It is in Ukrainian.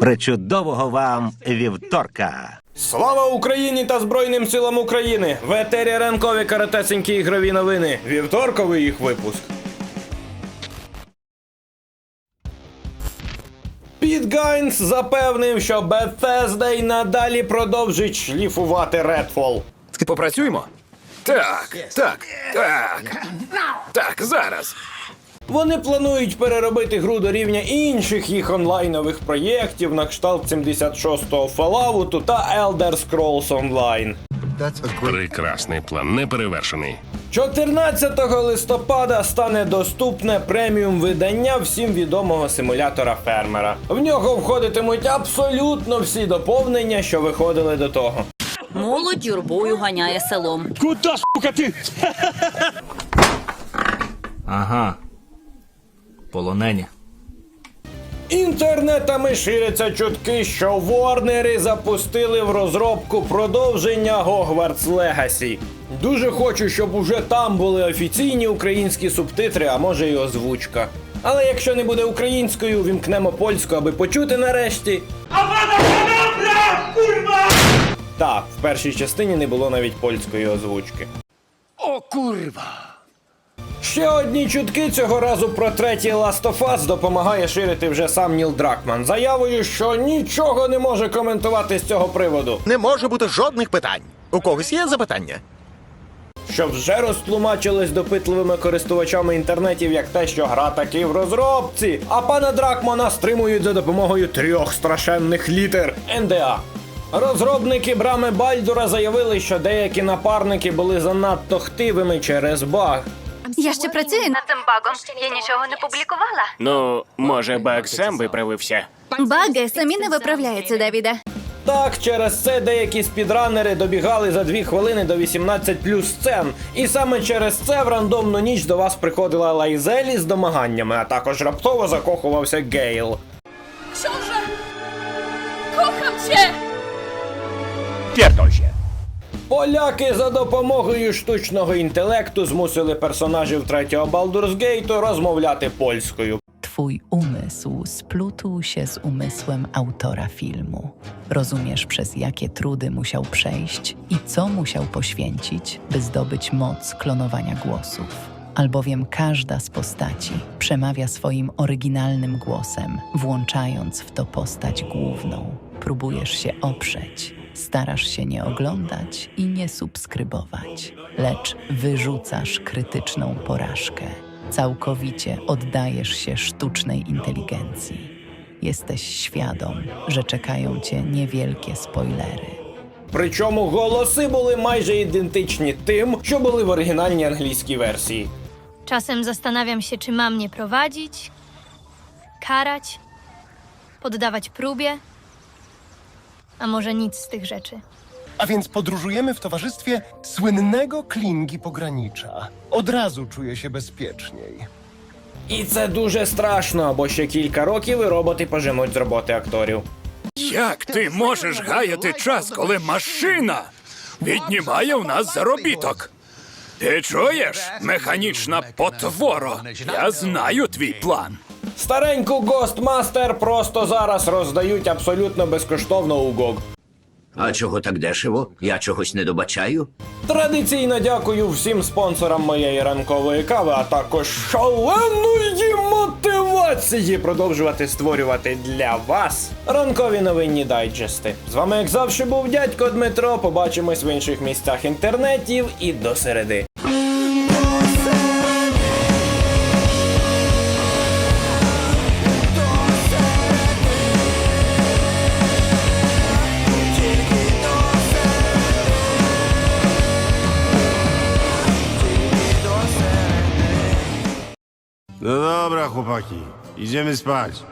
Причудового вам вівторка! Слава Україні та Збройним силам України! В етері ранкові каратесенькі ігрові новини. Вівторковий їх випуск. Піт Гайнс запевнив, що Bethesda й надалі продовжить шліфувати Redfall. Попрацюємо? Так, так, так. Так, зараз. Вони планують переробити гру до рівня інших їх онлайнових проєктів на кшталт 76-го Fallout та Elder Scrolls Online. Прекрасний план, неперевершений. 14 листопада стане доступне преміум видання всім відомого симулятора фермера. В нього входитимуть абсолютно всі доповнення, що виходили до того. Молодь юрбою ганяє селом. Ага. Полонені. Інтернетами ширяться чутки, що Ворнери запустили в розробку продовження Hogwarts Legacy. Дуже хочу, щоб уже там були офіційні українські субтитри, а може й озвучка. Але якщо не буде українською, вімкнемо польську, аби почути нарешті. Так, в першій частині не було навіть польської озвучки. О, курва! Ще одні чутки цього разу про третій Last of Us допомагає ширити вже сам Ніл Дракман, заявою, що нічого не може коментувати з цього приводу, Не може бути жодних питань. У когось є запитання? що вже розтлумачилось допитливими користувачами інтернетів як те, що гра таки в розробці, а пана Дракмана стримують за допомогою трьох страшенних літер НДА. Розробники брами Бальдура заявили, що деякі напарники були занадто хтивими через баг. Я ще працюю над цим багом. Я нічого не публікувала. Ну, може, баг сам виправився. Баги самі не виправляються, Давіда. Так, через це деякі спідранери добігали за дві хвилини до 18 плюс сцен. І саме через це в рандомну ніч до вас приходила Лайзелі з домаганнями, а також раптово закохувався Гейл. Książę! Kocham cię! Pierdol się. Поляки за допомогою штучного інтелекту змусили персонажів третього Baldur's Gate розмовляти польською. Twój umysł splótł się z umysłem autora filmu. Rozumiesz, przez jakie trudy musiał przejść i co musiał poświęcić, by zdobyć moc klonowania głosów. Albowiem każda z postaci przemawia swoim oryginalnym głosem, włączając w to postać główną. Próbujesz się oprzeć, starasz się nie oglądać i nie subskrybować, lecz wyrzucasz krytyczną porażkę. Całkowicie oddajesz się sztucznej inteligencji. Jesteś świadom, że czekają cię niewielkie spoilery. Причому голоси були майже ідентичні тим, що були в оригінальній англійській версії. Czasem zastanawiam się, czy mam mnie prowadzić, karać, poddawać próbie, A może nic z tych rzeczy. A więc podróżujemy w towarzystwie słynnego Klingi Pogranicza. Od razu czuję się bezpieczniej. І це дуже страшно, бо ще кілька років і роботи пожимуть з роботи акторів. Як ти можеш гаяти час, коли машина віднімає у нас заробіток? Ти чуєш, механічна потворо? Я знаю твій план. Стареньку Ghostmaster просто зараз роздають абсолютно безкоштовно у GOG. А чого так дешево? Я чогось не добачаю. Традиційно дякую всім спонсорам моєї ранкової кави, а також шаленої мотивації продовжувати створювати для вас ранкові новинні дайджести. З вами, як завжди, був дядько Дмитро. Побачимось в інших місцях інтернетів і до середи. No dobra, chłopaki, idziemy spać.